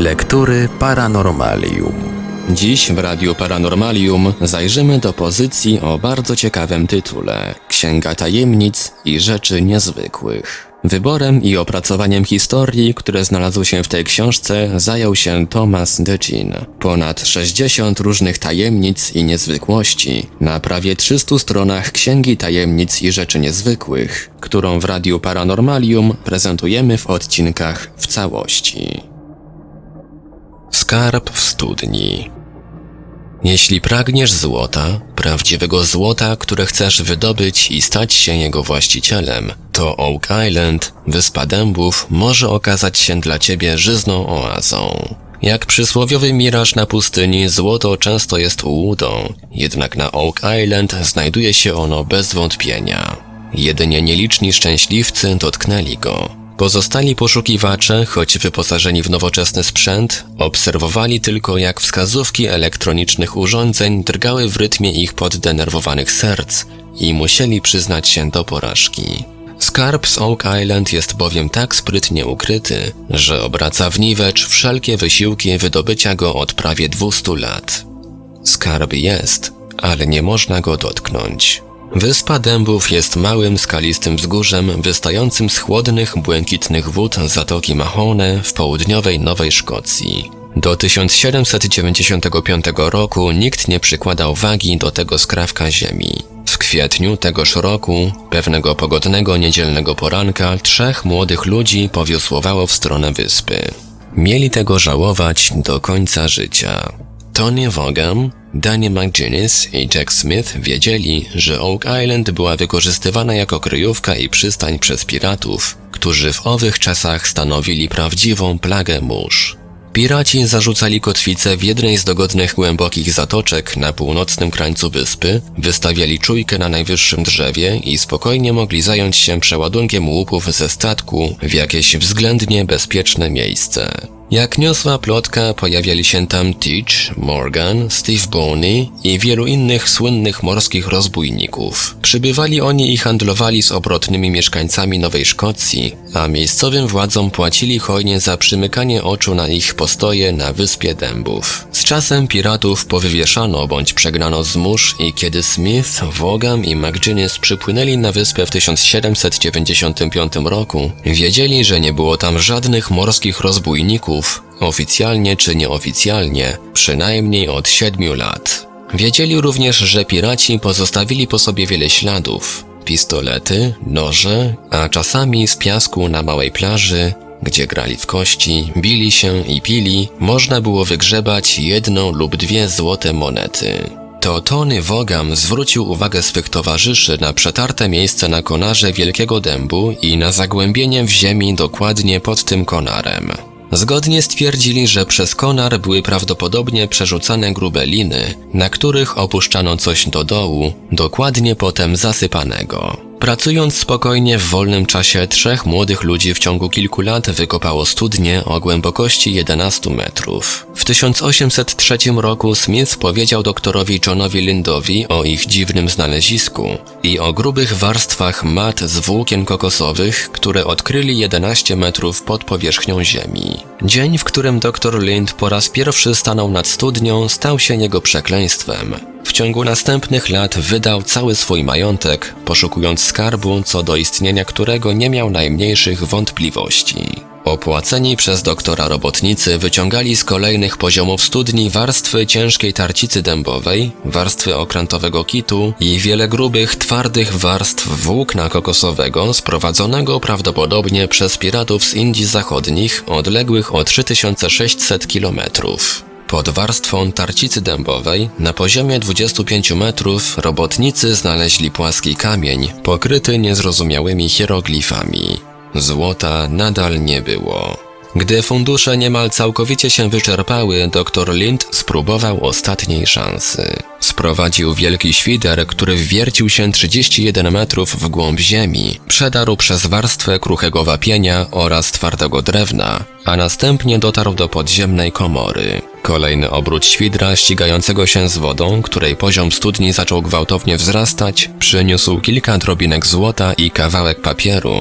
Lektury Paranormalium. Dziś w Radiu Paranormalium zajrzymy do pozycji o bardzo ciekawym tytule Księga Tajemnic i Rzeczy Niezwykłych. Wyborem i opracowaniem historii, które znalazły się w tej książce, zajął się Thomas Decin. Ponad 60 różnych tajemnic i niezwykłości na prawie 300 stronach Księgi Tajemnic i Rzeczy Niezwykłych, którą w Radiu Paranormalium prezentujemy w odcinkach w całości. Skarb w studni. Jeśli pragniesz złota, prawdziwego złota, które chcesz wydobyć i stać się jego właścicielem, to Oak Island, wyspa dębów, może okazać się dla ciebie żyzną oazą. Jak przysłowiowy miraż na pustyni, złoto często jest ułudą, jednak na Oak Island znajduje się ono bez wątpienia. Jedynie nieliczni szczęśliwcy dotknęli go. Pozostali poszukiwacze, choć wyposażeni w nowoczesny sprzęt, obserwowali tylko jak wskazówki elektronicznych urządzeń drgały w rytmie ich poddenerwowanych serc i musieli przyznać się do porażki. Skarb z Oak Island jest bowiem tak sprytnie ukryty, że obraca w niwecz wszelkie wysiłki wydobycia go od prawie 200 lat. Skarb jest, ale nie można go dotknąć. Wyspa Dębów jest małym, skalistym wzgórzem wystającym z chłodnych, błękitnych wód Zatoki Mahone w południowej Nowej Szkocji. Do 1795 roku nikt nie przykładał wagi do tego skrawka ziemi. W kwietniu tegoż roku, pewnego pogodnego niedzielnego poranka, trzech młodych ludzi powiosłowało w stronę wyspy. Mieli tego żałować do końca życia. Tony Vaughan, Danny McGinnis i Jack Smith wiedzieli, że Oak Island była wykorzystywana jako kryjówka i przystań przez piratów, którzy w owych czasach stanowili prawdziwą plagę mórz. Piraci zarzucali kotwicę w jednej z dogodnych głębokich zatoczek na północnym krańcu wyspy, wystawiali czujkę na najwyższym drzewie i spokojnie mogli zająć się przeładunkiem łupów ze statku w jakieś względnie bezpieczne miejsce. Jak niosła plotka, pojawiali się tam Teach, Morgan, Steve Boney i wielu innych słynnych morskich rozbójników. Przybywali oni i handlowali z obrotnymi mieszkańcami Nowej Szkocji, a miejscowym władzom płacili hojnie za przymykanie oczu na ich postoje na Wyspie Dębów. Z czasem piratów powywieszano bądź przegnano z mórz i kiedy Smith, Vaughan i McGinnis przypłynęli na wyspę w 1795 roku, wiedzieli, że nie było tam żadnych morskich rozbójników, oficjalnie czy nieoficjalnie, przynajmniej od siedmiu lat. Wiedzieli również, że piraci pozostawili po sobie wiele śladów. Pistolety, noże, a czasami z piasku na małej plaży, gdzie grali w kości, bili się i pili, można było wygrzebać jedną lub dwie złote monety. To Tony Wogam zwrócił uwagę swych towarzyszy na przetarte miejsce na konarze Wielkiego Dębu i na zagłębienie w ziemi dokładnie pod tym konarem. Zgodnie stwierdzili, że przez konar były prawdopodobnie przerzucane grube liny, na których opuszczano coś do dołu, dokładnie potem zasypanego. Pracując spokojnie w wolnym czasie, trzech młodych ludzi w ciągu kilku lat wykopało studnię o głębokości 11 metrów. W 1803 roku Smith powiedział doktorowi Johnowi Lindowi o ich dziwnym znalezisku i o grubych warstwach mat z włókien kokosowych, które odkryli 11 metrów pod powierzchnią ziemi. Dzień, w którym dr Lind po raz pierwszy stanął nad studnią, stał się jego przekleństwem. W ciągu następnych lat wydał cały swój majątek, poszukując skarbu, co do istnienia którego nie miał najmniejszych wątpliwości. Opłaceni przez doktora robotnicy wyciągali z kolejnych poziomów studni warstwy ciężkiej tarcicy dębowej, warstwy okrętowego kitu i wiele grubych, twardych warstw włókna kokosowego sprowadzonego prawdopodobnie przez piratów z Indii Zachodnich odległych o 3600 kilometrów. Pod warstwą tarcicy dębowej, na poziomie 25 metrów, robotnicy znaleźli płaski kamień, pokryty niezrozumiałymi hieroglifami. Złota nadal nie było. Gdy fundusze niemal całkowicie się wyczerpały, dr Lind spróbował ostatniej szansy. Sprowadził wielki świder, który wwiercił się 31 metrów w głąb ziemi, przedarł przez warstwę kruchego wapienia oraz twardego drewna, a następnie dotarł do podziemnej komory. Kolejny obrót świdra ścigającego się z wodą, której poziom studni zaczął gwałtownie wzrastać, przyniósł kilka drobinek złota i kawałek papieru,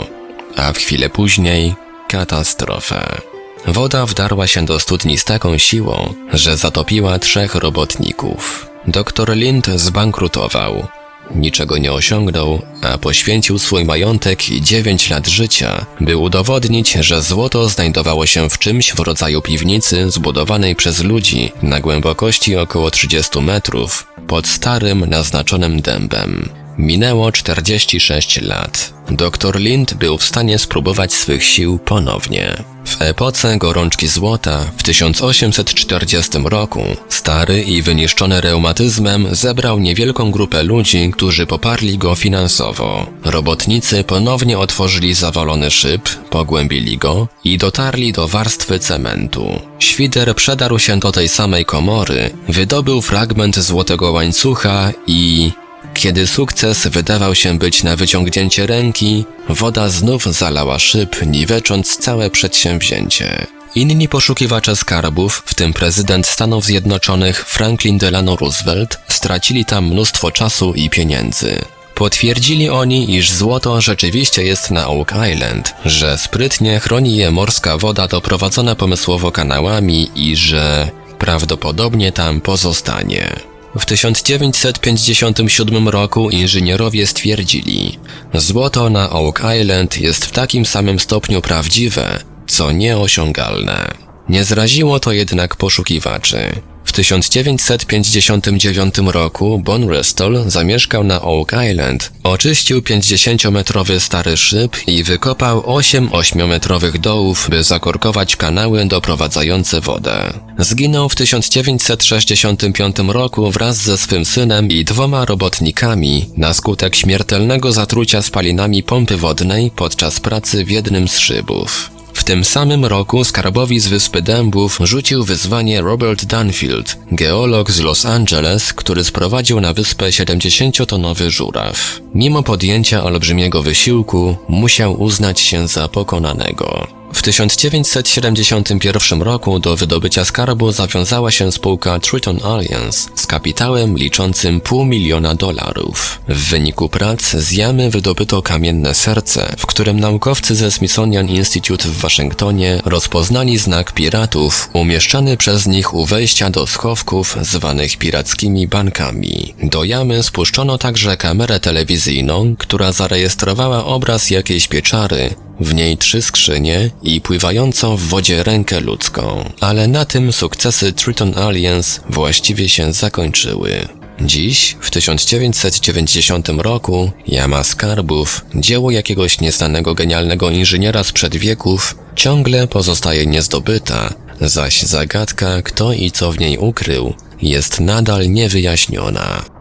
a w chwilę później katastrofę. Woda wdarła się do studni z taką siłą, że zatopiła trzech robotników. Doktor Lind zbankrutował. Niczego nie osiągnął, a poświęcił swój majątek i 9 lat życia, by udowodnić, że złoto znajdowało się w czymś w rodzaju piwnicy zbudowanej przez ludzi na głębokości około 30 metrów pod starym, naznaczonym dębem. Minęło 46 lat. Doktor Lind był w stanie spróbować swych sił ponownie. W epoce gorączki złota w 1840 roku stary i wyniszczony reumatyzmem zebrał niewielką grupę ludzi, którzy poparli go finansowo. Robotnicy ponownie otworzyli zawalony szyb, pogłębili go i dotarli do warstwy cementu. Świder przedarł się do tej samej komory, wydobył fragment złotego łańcucha i kiedy sukces wydawał się być na wyciągnięcie ręki, woda znów zalała szyb, niwecząc całe przedsięwzięcie. Inni poszukiwacze skarbów, w tym prezydent Stanów Zjednoczonych Franklin Delano Roosevelt, stracili tam mnóstwo czasu i pieniędzy. Potwierdzili oni, iż złoto rzeczywiście jest na Oak Island, że sprytnie chroni je morska woda doprowadzona pomysłowo kanałami i że prawdopodobnie tam pozostanie. W 1957 roku inżynierowie stwierdzili, złoto na Oak Island jest w takim samym stopniu prawdziwe, co nieosiągalne. Nie zraziło to jednak poszukiwaczy. W 1959 roku Bon Restol zamieszkał na Oak Island, oczyścił 50-metrowy stary szyb i wykopał 8 8-metrowych dołów, by zakorkować kanały doprowadzające wodę. Zginął w 1965 roku wraz ze swym synem i dwoma robotnikami na skutek śmiertelnego zatrucia spalinami pompy wodnej podczas pracy w jednym z szybów. W tym samym roku skarbowi z Wyspy Dębów rzucił wyzwanie Robert Dunfield, geolog z Los Angeles, który sprowadził na wyspę 70-tonowy żuraw. Mimo podjęcia olbrzymiego wysiłku, musiał uznać się za pokonanego. W 1971 roku do wydobycia skarbu zawiązała się spółka Triton Alliance z kapitałem liczącym pół miliona dolarów. W wyniku prac z jamy wydobyto kamienne serce, w którym naukowcy ze Smithsonian Institute w Waszyngtonie rozpoznali znak piratów umieszczany przez nich u wejścia do schowków zwanych pirackimi bankami. Do jamy spuszczono także kamerę telewizyjną, która zarejestrowała obraz jakiejś pieczary, w niej trzy skrzynie i pływającą w wodzie rękę ludzką. Ale na tym sukcesy Triton Alliance właściwie się zakończyły. Dziś, w 1990 roku, Jama Skarbów, dzieło jakiegoś nieznanego genialnego inżyniera sprzed wieków, ciągle pozostaje niezdobyta, zaś zagadka, kto i co w niej ukrył, jest nadal niewyjaśniona.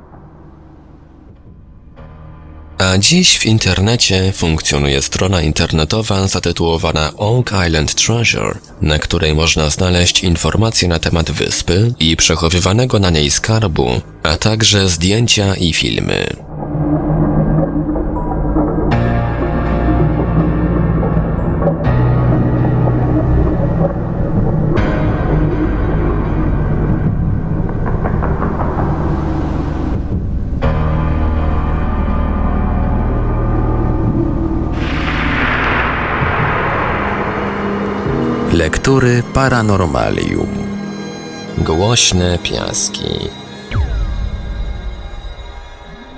A dziś w internecie funkcjonuje strona internetowa zatytułowana Oak Island Treasure, na której można znaleźć informacje na temat wyspy i przechowywanego na niej skarbu, a także zdjęcia i filmy. Lektury Paranormalium. Głośne piaski.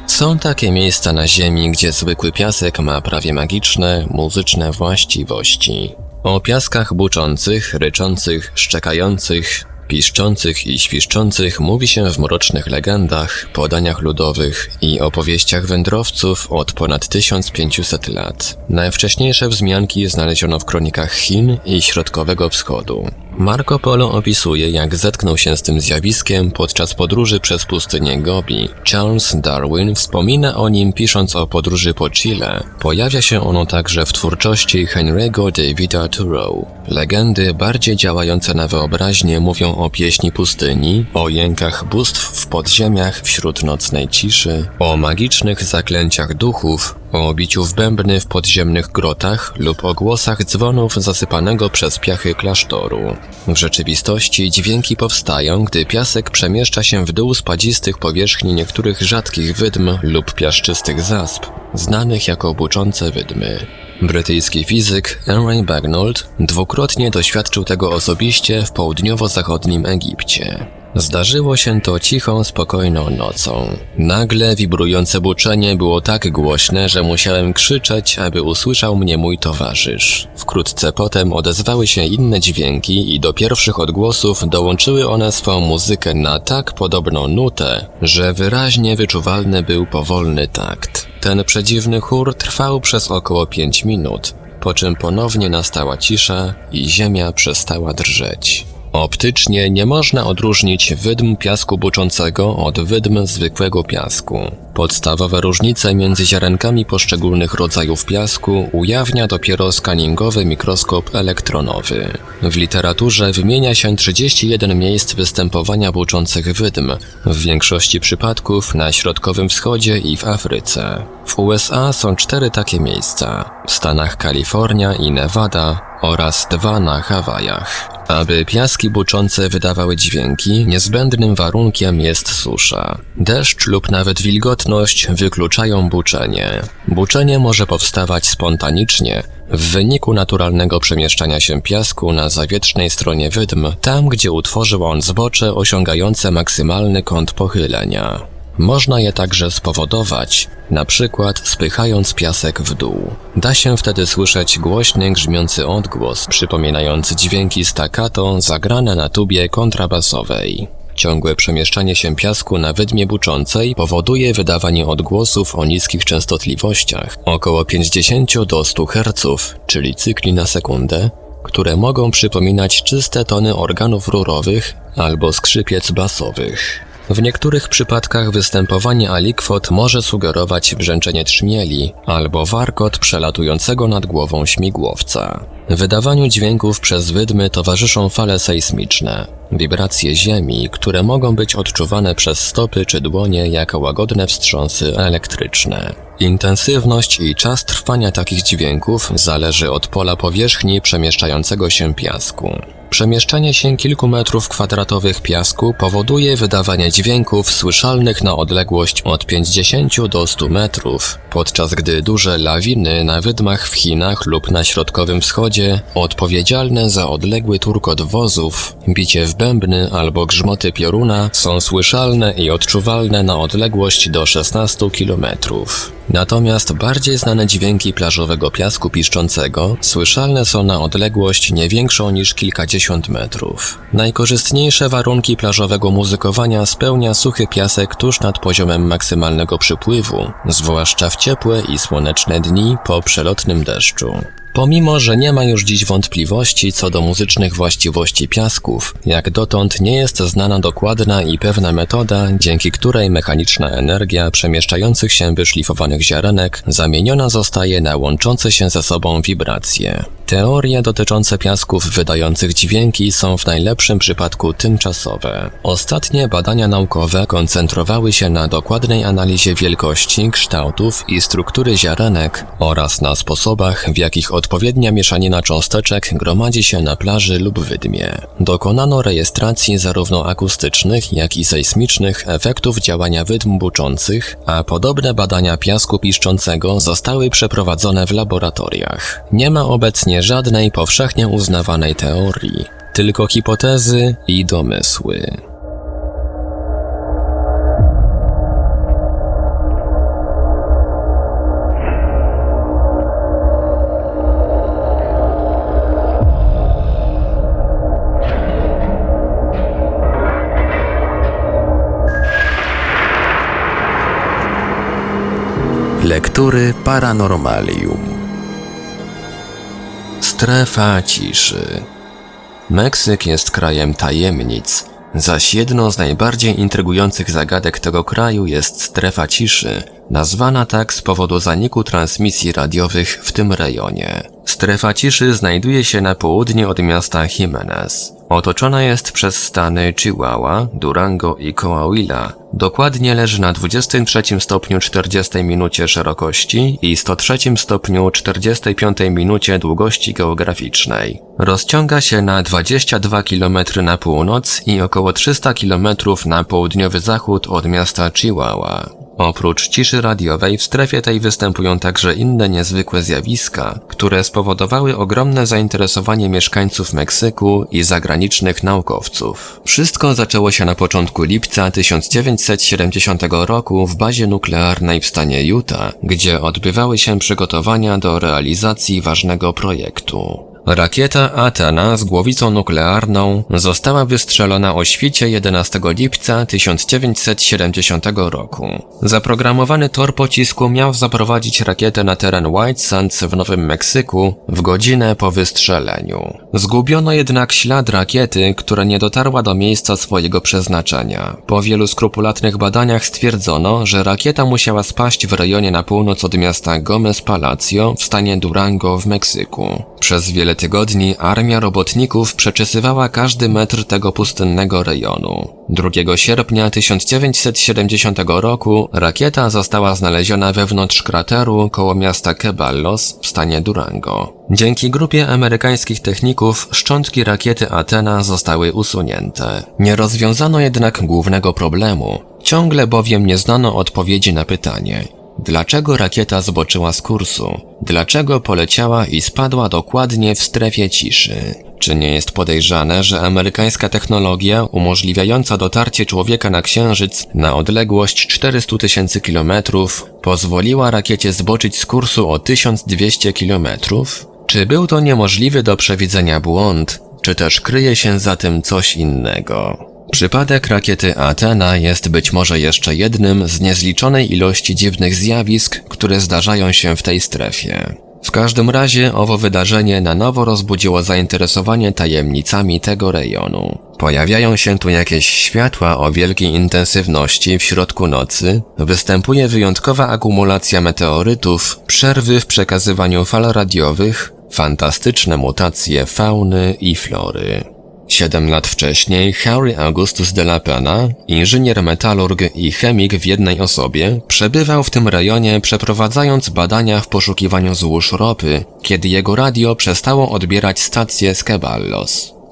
Są takie miejsca na Ziemi, gdzie zwykły piasek ma prawie magiczne, muzyczne właściwości. O piaskach buczących, ryczących, szczekających, piszczących i świszczących mówi się w mrocznych legendach, podaniach ludowych i opowieściach wędrowców od ponad 1500 lat. Najwcześniejsze wzmianki znaleziono w kronikach Chin i Środkowego Wschodu. Marco Polo opisuje, jak zetknął się z tym zjawiskiem podczas podróży przez pustynię Gobi. Charles Darwin wspomina o nim pisząc o podróży po Chile. Pojawia się ono także w twórczości Henry'ego Davida Thoreau. Legendy bardziej działające na wyobraźnię mówią o pieśni pustyni, o jękach bóstw w podziemiach wśród nocnej ciszy, o magicznych zaklęciach duchów o obiciu w bębny w podziemnych grotach lub o głosach dzwonów zasypanego przez piachy klasztoru. W rzeczywistości dźwięki powstają, gdy piasek przemieszcza się w dół spadzistych powierzchni niektórych rzadkich wydm lub piaszczystych zasp, znanych jako buczące wydmy. Brytyjski fizyk Henry Bagnold dwukrotnie doświadczył tego osobiście w południowo-zachodnim Egipcie. Zdarzyło się to cichą, spokojną nocą. Nagle wibrujące buczenie było tak głośne, że musiałem krzyczeć, aby usłyszał mnie mój towarzysz. Wkrótce potem odezwały się inne dźwięki i do pierwszych odgłosów dołączyły one swą muzykę na tak podobną nutę, że wyraźnie wyczuwalny był powolny takt. Ten przedziwny chór trwał przez około pięć minut, po czym ponownie nastała cisza i ziemia przestała drżeć. Optycznie nie można odróżnić wydm piasku buczącego od wydm zwykłego piasku. Podstawowe różnice między ziarenkami poszczególnych rodzajów piasku ujawnia dopiero skaningowy mikroskop elektronowy. W literaturze wymienia się 31 miejsc występowania buczących wydm, w większości przypadków na Środkowym Wschodzie i w Afryce. W USA są cztery takie miejsca, w Stanach Kalifornia i Nevada oraz dwa na Hawajach. Aby piaski buczące wydawały dźwięki, niezbędnym warunkiem jest susza. Deszcz lub nawet wilgotność wykluczają buczenie. Buczenie może powstawać spontanicznie, w wyniku naturalnego przemieszczania się piasku na zawietrznej stronie wydm, tam gdzie utworzył on zbocze osiągające maksymalny kąt pochylenia. Można je także spowodować, na przykład spychając piasek w dół. Da się wtedy słyszeć głośny grzmiący odgłos, przypominający dźwięki staccato zagrane na tubie kontrabasowej. Ciągłe przemieszczanie się piasku na wydmie buczącej powoduje wydawanie odgłosów o niskich częstotliwościach, około 50 do 100 Hz, czyli cykli na sekundę, które mogą przypominać czyste tony organów rurowych albo skrzypiec basowych. W niektórych przypadkach występowanie alikwot może sugerować brzęczenie trzmieli albo warkot przelatującego nad głową śmigłowca. Wydawaniu dźwięków przez wydmy towarzyszą fale sejsmiczne, wibracje ziemi, które mogą być odczuwane przez stopy czy dłonie jako łagodne wstrząsy elektryczne. Intensywność i czas trwania takich dźwięków zależy od pola powierzchni przemieszczającego się piasku. Przemieszczanie się kilku metrów kwadratowych piasku powoduje wydawanie dźwięków słyszalnych na odległość od 50 do 100 metrów, podczas gdy duże lawiny na wydmach w Chinach lub na Środkowym Wschodzie, odpowiedzialne za odległy turkot wozów, bicie w bębny albo grzmoty pioruna, są słyszalne i odczuwalne na odległość do 16 kilometrów. Natomiast bardziej znane dźwięki plażowego piasku piszczącego słyszalne są na odległość nie większą niż kilkadziesiąt metrów. Najkorzystniejsze warunki plażowego muzykowania spełnia suchy piasek tuż nad poziomem maksymalnego przypływu, zwłaszcza w ciepłe i słoneczne dni po przelotnym deszczu. Pomimo, że nie ma już dziś wątpliwości co do muzycznych właściwości piasków, jak dotąd nie jest znana dokładna i pewna metoda, dzięki której mechaniczna energia przemieszczających się wyszlifowanych ziarenek zamieniona zostaje na łączące się ze sobą wibracje. Teorie dotyczące piasków wydających dźwięki są w najlepszym przypadku tymczasowe. Ostatnie badania naukowe koncentrowały się na dokładnej analizie wielkości, kształtów i struktury ziarenek oraz na sposobach, w jakich odpowiednia mieszanina cząsteczek gromadzi się na plaży lub wydmie. Dokonano rejestracji zarówno akustycznych, jak i sejsmicznych efektów działania wydm buczących, a podobne badania piasku piszczącego zostały przeprowadzone w laboratoriach. Nie ma obecnie żadnej powszechnie uznawanej teorii, tylko hipotezy i domysły. Lektury Paranormalium. Strefa ciszy. Meksyk jest krajem tajemnic, zaś jedną z najbardziej intrygujących zagadek tego kraju jest strefa ciszy, nazwana tak z powodu zaniku transmisji radiowych w tym rejonie. Strefa ciszy znajduje się na południe od miasta Jimenez. Otoczona jest przez stany Chihuahua, Durango i Coahuila. Dokładnie leży na 23 stopniu 40 minucie szerokości i 103 stopniu 45 minucie długości geograficznej. Rozciąga się na 22 km na północ i około 300 km na południowy zachód od miasta Chihuahua. Oprócz ciszy radiowej w strefie tej występują także inne niezwykłe zjawiska, które spowodowały ogromne zainteresowanie mieszkańców Meksyku i zagranicznych naukowców. Wszystko zaczęło się na początku lipca 1970 roku w bazie nuklearnej w stanie Utah, gdzie odbywały się przygotowania do realizacji ważnego projektu. Rakieta Athena z głowicą nuklearną została wystrzelona o świcie 11 lipca 1970 roku. Zaprogramowany tor pocisku miał zaprowadzić rakietę na teren White Sands w Nowym Meksyku w godzinę po wystrzeleniu. Zgubiono jednak ślad rakiety, która nie dotarła do miejsca swojego przeznaczenia. Po wielu skrupulatnych badaniach stwierdzono, że rakieta musiała spaść w rejonie na północ od miasta Gomez Palacio w stanie Durango w Meksyku. Przez wiele tygodni armia robotników przeczesywała każdy metr tego pustynnego rejonu. 2 sierpnia 1970 roku rakieta została znaleziona wewnątrz krateru koło miasta Keballos w stanie Durango. Dzięki grupie amerykańskich techników szczątki rakiety Athena zostały usunięte. Nie rozwiązano jednak głównego problemu. Ciągle bowiem nie znano odpowiedzi na pytanie, Dlaczego rakieta zboczyła z kursu? Dlaczego poleciała i spadła dokładnie w strefie ciszy? Czy nie jest podejrzane, że amerykańska technologia umożliwiająca dotarcie człowieka na Księżyc na odległość 400 tysięcy kilometrów pozwoliła rakiecie zboczyć z kursu o 1200 kilometrów? Czy był to niemożliwy do przewidzenia błąd, czy też kryje się za tym coś innego? Przypadek rakiety Athena jest być może jeszcze jednym z niezliczonej ilości dziwnych zjawisk, które zdarzają się w tej strefie. W każdym razie owo wydarzenie na nowo rozbudziło zainteresowanie tajemnicami tego rejonu. Pojawiają się tu jakieś światła o wielkiej intensywności w środku nocy, występuje wyjątkowa akumulacja meteorytów, przerwy w przekazywaniu fal radiowych, fantastyczne mutacje fauny i flory. Siedem lat wcześniej Harry Augustus de la Pena, inżynier metalurg i chemik w jednej osobie, przebywał w tym rejonie przeprowadzając badania w poszukiwaniu złóż ropy, kiedy jego radio przestało odbierać stację z.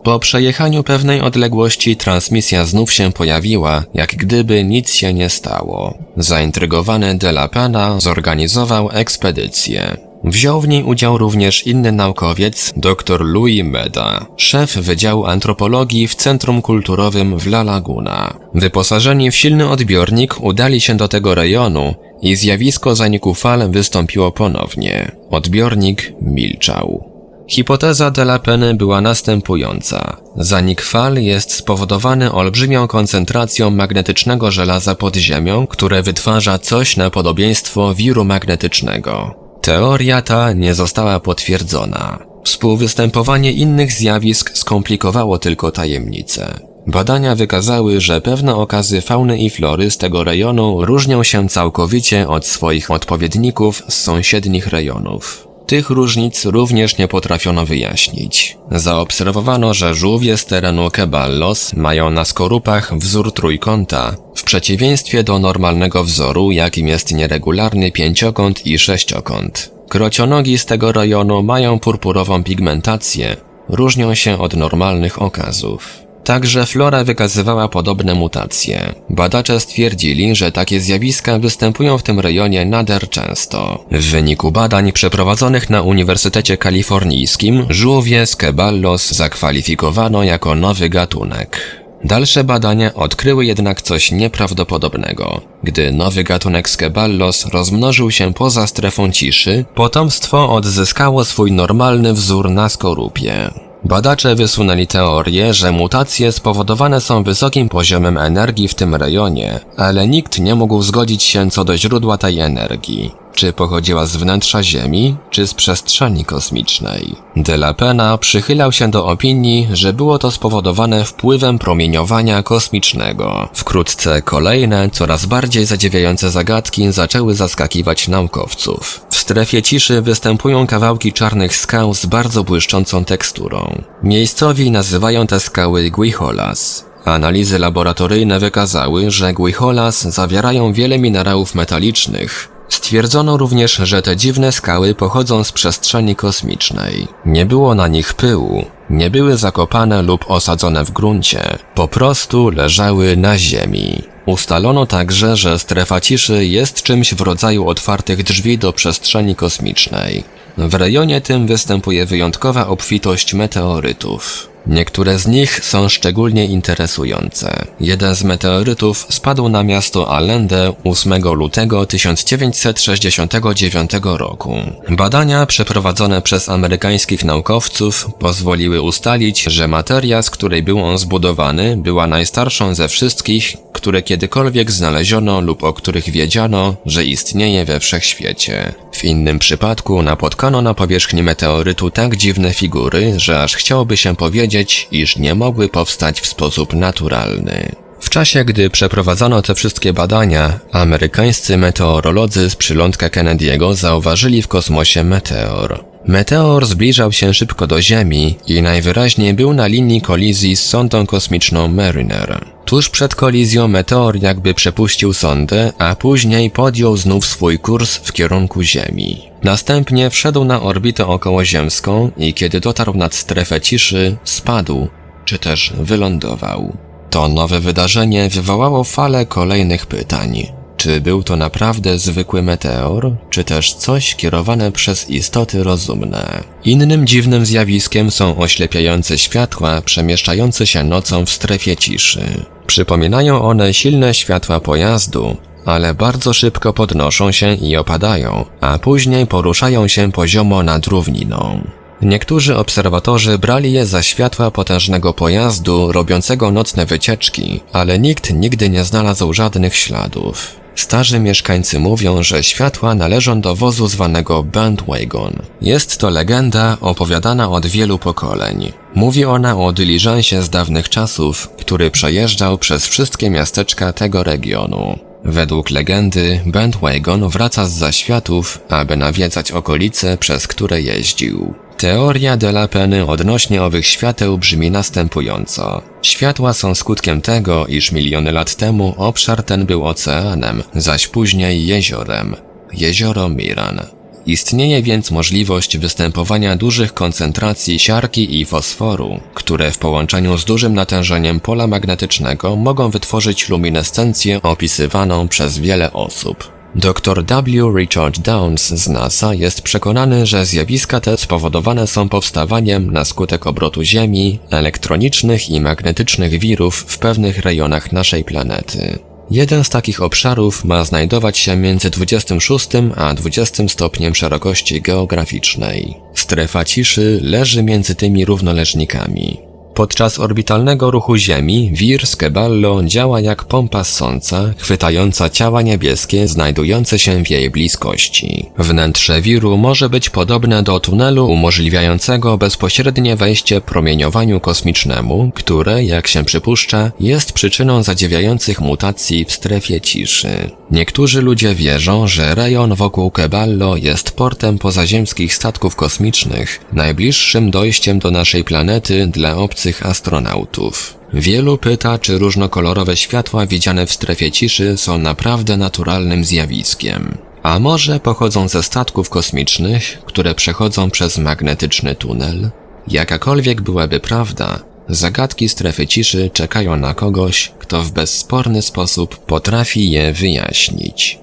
Po przejechaniu pewnej odległości transmisja znów się pojawiła, jak gdyby nic się nie stało. Zaintrygowany de la Pena zorganizował ekspedycję. Wziął w niej udział również inny naukowiec, dr Louis Meda, szef Wydziału Antropologii w Centrum Kulturowym w La Laguna. Wyposażeni w silny odbiornik udali się do tego rejonu i zjawisko zaniku fal wystąpiło ponownie. Odbiornik milczał. Hipoteza de la Peny była następująca. Zanik fal jest spowodowany olbrzymią koncentracją magnetycznego żelaza pod ziemią, które wytwarza coś na podobieństwo wiru magnetycznego. Teoria ta nie została potwierdzona. Współwystępowanie innych zjawisk skomplikowało tylko tajemnicę. Badania wykazały, że pewne okazy fauny i flory z tego rejonu różnią się całkowicie od swoich odpowiedników z sąsiednich rejonów. Tych różnic również nie potrafiono wyjaśnić. Zaobserwowano, że żółwie z terenu Keballos mają na skorupach wzór trójkąta, w przeciwieństwie do normalnego wzoru, jakim jest nieregularny pięciokąt i sześciokąt. Krocionogi z tego rejonu mają purpurową pigmentację, różnią się od normalnych okazów. Także flora wykazywała podobne mutacje. Badacze stwierdzili, że takie zjawiska występują w tym rejonie nader często. W wyniku badań przeprowadzonych na Uniwersytecie Kalifornijskim żółwie z Keballos zakwalifikowano jako nowy gatunek. Dalsze badania odkryły jednak coś nieprawdopodobnego. Gdy nowy gatunek Skeballos rozmnożył się poza strefą ciszy, potomstwo odzyskało swój normalny wzór na skorupie. Badacze wysunęli teorię, że mutacje spowodowane są wysokim poziomem energii w tym rejonie, ale nikt nie mógł zgodzić się co do źródła tej energii. Czy pochodziła z wnętrza Ziemi, czy z przestrzeni kosmicznej? De la Pena przychylał się do opinii, że było to spowodowane wpływem promieniowania kosmicznego. Wkrótce kolejne, coraz bardziej zadziwiające zagadki zaczęły zaskakiwać naukowców. W strefie ciszy występują kawałki czarnych skał z bardzo błyszczącą teksturą. Miejscowi nazywają te skały guijolas. Analizy laboratoryjne wykazały, że guijolas zawierają wiele minerałów metalicznych. Stwierdzono również, że te dziwne skały pochodzą z przestrzeni kosmicznej. Nie było na nich pyłu, nie były zakopane lub osadzone w gruncie, po prostu leżały na ziemi. Ustalono także, że strefa ciszy jest czymś w rodzaju otwartych drzwi do przestrzeni kosmicznej. W rejonie tym występuje wyjątkowa obfitość meteorytów. Niektóre z nich są szczególnie interesujące. Jeden z meteorytów spadł na miasto Allende 8 lutego 1969 roku. Badania przeprowadzone przez amerykańskich naukowców pozwoliły ustalić, że materia, z której był on zbudowany, była najstarszą ze wszystkich, które kiedykolwiek znaleziono lub o których wiedziano, że istnieje we wszechświecie. W innym przypadku napotkano na powierzchni meteorytu tak dziwne figury, że aż chciałoby się powiedzieć, iż nie mogły powstać w sposób naturalny. W czasie, gdy przeprowadzano te wszystkie badania, amerykańscy meteorolodzy z przylądka Kennedy'ego zauważyli w kosmosie meteor. Meteor zbliżał się szybko do Ziemi i najwyraźniej był na linii kolizji z sondą kosmiczną Mariner. Tuż przed kolizją meteor jakby przepuścił sondę, a później podjął znów swój kurs w kierunku Ziemi. Następnie wszedł na orbitę okołoziemską i kiedy dotarł nad strefę ciszy, spadł, czy też wylądował. To nowe wydarzenie wywołało falę kolejnych pytań. Czy był to naprawdę zwykły meteor, czy też coś kierowane przez istoty rozumne? Innym dziwnym zjawiskiem są oślepiające światła przemieszczające się nocą w strefie ciszy. Przypominają one silne światła pojazdu, ale bardzo szybko podnoszą się i opadają, a później poruszają się poziomo nad równiną. Niektórzy obserwatorzy brali je za światła potężnego pojazdu robiącego nocne wycieczki, ale nikt nigdy nie znalazł żadnych śladów. Starzy mieszkańcy mówią, że światła należą do wozu zwanego bandwagon. Jest to legenda opowiadana od wielu pokoleń. Mówi ona o dyliżansie z dawnych czasów, który przejeżdżał przez wszystkie miasteczka tego regionu. Według legendy, bandwagon wraca z zaświatów, aby nawiedzać okolice, przez które jeździł. Teoria de la Peny odnośnie owych świateł brzmi następująco. Światła są skutkiem tego, iż miliony lat temu obszar ten był oceanem, zaś później jeziorem. Jezioro Miran. Istnieje więc możliwość występowania dużych koncentracji siarki i fosforu, które w połączeniu z dużym natężeniem pola magnetycznego mogą wytworzyć luminescencję opisywaną przez wiele osób. Dr W. Richard Downs z NASA jest przekonany, że zjawiska te spowodowane są powstawaniem na skutek obrotu Ziemi elektronicznych i magnetycznych wirów w pewnych rejonach naszej planety. Jeden z takich obszarów ma znajdować się między 26 a 20 stopniem szerokości geograficznej. Strefa ciszy leży między tymi równoleżnikami. Podczas orbitalnego ruchu Ziemi wir z Keballo działa jak pompa ssąca, chwytająca ciała niebieskie znajdujące się w jej bliskości. Wnętrze wiru może być podobne do tunelu umożliwiającego bezpośrednie wejście promieniowaniu kosmicznemu, które, jak się przypuszcza, jest przyczyną zadziwiających mutacji w strefie ciszy. Niektórzy ludzie wierzą, że rejon wokół Keballo jest portem pozaziemskich statków kosmicznych, najbliższym dojściem do naszej planety dla obcych astronautów. Wielu pyta, czy różnokolorowe światła widziane w strefie ciszy są naprawdę naturalnym zjawiskiem. A może pochodzą ze statków kosmicznych, które przechodzą przez magnetyczny tunel? Jakakolwiek byłaby prawda, zagadki strefy ciszy czekają na kogoś, kto w bezsporny sposób potrafi je wyjaśnić.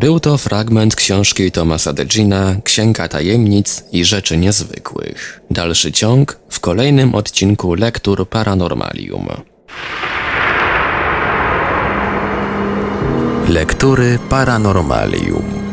Był to fragment książki Thomasa Degina Księga Tajemnic i Rzeczy Niezwykłych. Dalszy ciąg w kolejnym odcinku Lektur Paranormalium. Lektury Paranormalium.